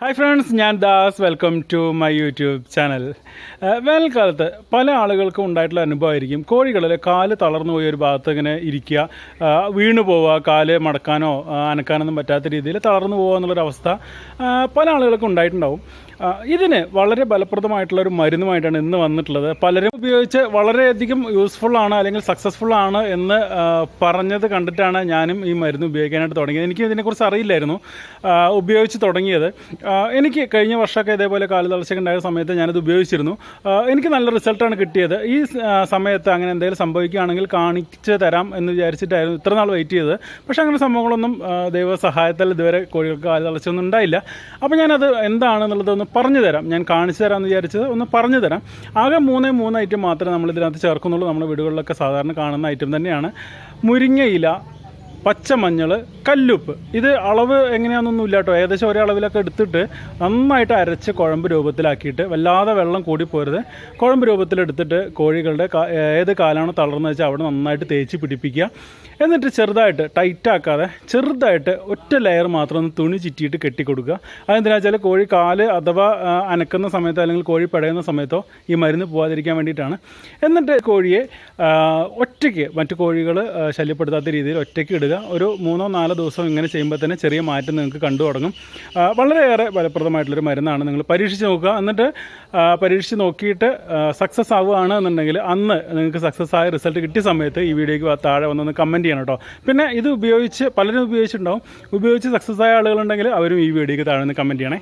Hi friends ഞാൻ Das. Welcome to my YouTube channel വേനൽക്കാലത്ത് പല ആളുകൾക്കും ഉണ്ടായിട്ടുള്ള അനുഭവമായിരിക്കും കോഴികളിൽ കാൽ തളർന്നു പോയ ഒരു ഭാഗത്ത് ഇങ്ങനെ ഇരിക്കുക. ആ, വീണു പോവുക കാൽ മടക്കാനോ അനക്കാനൊന്നും പറ്റാത്ത രീതിയിൽ തളർന്നു പോകുക എന്നുള്ളൊരവസ്ഥ ആ, പല ആളുകൾക്കും ഉണ്ടായിട്ടുണ്ടാവും. ഇതിന് വളരെ ഫലപ്രദമായിട്ടുള്ള ഒരു മരുന്നുമായിട്ടാണ് ഇന്ന് വന്നിട്ടുള്ളത്. പലരും ഉപയോഗിച്ച് വളരെയധികം യൂസ്ഫുൾ ആണ് അല്ലെങ്കിൽ സക്സസ്ഫുൾ ആണ് എന്ന് പറഞ്ഞത് കണ്ടിട്ടാണ് ഞാനും ഈ മരുന്ന് ഉപയോഗിക്കാനായിട്ട് തുടങ്ങിയത്. എനിക്ക് ഇതിനെക്കുറിച്ച് അറിയില്ലായിരുന്നു ഉപയോഗിച്ച് തുടങ്ങിയത്. എനിക്ക് കഴിഞ്ഞ വർഷമൊക്കെ ഇതേപോലെ കാലതളർച്ചയൊക്കെ ഉണ്ടായ സമയത്ത് ഞാനത് ഉപയോഗിച്ചിരുന്നു. എനിക്ക് നല്ല റിസൾട്ടാണ് കിട്ടിയത്. ഈ സമയത്ത് അങ്ങനെ എന്തെങ്കിലും സംഭവിക്കുകയാണെങ്കിൽ കാണിച്ച് തരാം എന്ന് വിചാരിച്ചിട്ടായിരുന്നു ഇത്ര നാൾ വെയിറ്റ് ചെയ്തത്. പക്ഷേ അങ്ങനെ സംഭവങ്ങളൊന്നും ദൈവ സഹായത്താൽ ഇതുവരെ കോഴികൾക്ക് കാലതളർച്ചയൊന്നും ഉണ്ടായില്ല. അപ്പോൾ ഞാനത് എന്താണെന്നുള്ളത് ഒന്ന് പറഞ്ഞു തരാം. ഞാൻ കാണിച്ചു തരാമെന്ന് വിചാരിച്ചത് ഒന്ന് പറഞ്ഞു തരാം. ആകെ മൂന്നേ മൂന്ന് ഐറ്റം മാത്രമേ നമ്മൾ ഇതിനകത്ത് ചേർക്കുന്നുള്ളൂ. നമ്മുടെ വീടുകളിലൊക്കെ സാധാരണ കാണുന്ന ഐറ്റം തന്നെയാണ്. മുരിങ്ങയില പച്ചമഞ്ഞൾ കല്ലുപ്പ്. ഇത് അളവ് എങ്ങനെയാണെന്നൊന്നും ഇല്ല കേട്ടോ ഏകദേശം ഒരേ അളവിലൊക്കെ എടുത്തിട്ട് നന്നായിട്ട് അരച്ച് കുഴമ്പ് രൂപത്തിലാക്കിയിട്ട് വല്ലാതെ വെള്ളം കൂടി പോരുത്. കുഴമ്പ് രൂപത്തിലെടുത്തിട്ട് കോഴികളുടെ ഏത് കാലാണോ തളർന്നു വെച്ചാൽ അവിടെ നന്നായിട്ട് തേച്ച് പിടിപ്പിക്കുക. എന്നിട്ട് ചെറുതായിട്ട് ടൈറ്റ് ആക്കാതെ ചെറുതായിട്ട് ഒറ്റ ലെയർ മാത്രം ഒന്ന് തുണി ചുറ്റിയിട്ട് കെട്ടിക്കൊടുക്കുക. അതെന്തിനാ വെച്ചാൽ കോഴി കാൽ അഥവാ അനക്കുന്ന സമയത്തോ അല്ലെങ്കിൽ കോഴി പടയുന്ന സമയത്തോ ഈ മരുന്ന് പോകാതിരിക്കാൻ വേണ്ടിയിട്ടാണ്. എന്നിട്ട് കോഴിയെ ഒറ്റയ്ക്ക് മറ്റു കോഴികൾ ശല്യപ്പെടുത്താത്ത രീതിയിൽ ഒറ്റയ്ക്ക് ഇടുക. ഒരു മൂന്നോ നാലോ ദിവസം ഇങ്ങനെ ചെയ്യുമ്പോൾ തന്നെ ചെറിയ മാറ്റം നിങ്ങൾക്ക് കണ്ടു തുടങ്ങും. വളരെയേറെ ഫലപ്രദമായിട്ടുള്ളൊരു മരുന്നാണ് നിങ്ങൾ പരീക്ഷിച്ച് നോക്കുക. എന്നിട്ട് പരീക്ഷിച്ച് നോക്കിയിട്ട് സക്സസ് ആവുകയാണ് എന്നുണ്ടെങ്കിൽ അന്ന് നിങ്ങൾക്ക് സക്സസ് ആയ റിസൾട്ട് കിട്ടിയ സമയത്ത് ഈ വീഡിയോയ്ക്ക് താഴെ വന്നൊന്ന് കമന്റ് ചെയ്യണം കേട്ടോ പിന്നെ ഇത് ഉപയോഗിച്ച് പലരും ഉപയോഗിച്ചിട്ടുണ്ടാവും. ഉപയോഗിച്ച് സക്സസ് ആയ ആളുകളുണ്ടെങ്കിൽ അവരും ഈ വീഡിയോയ്ക്ക് താഴെ ഒന്ന് കമന്റ് ചെയ്യണേ.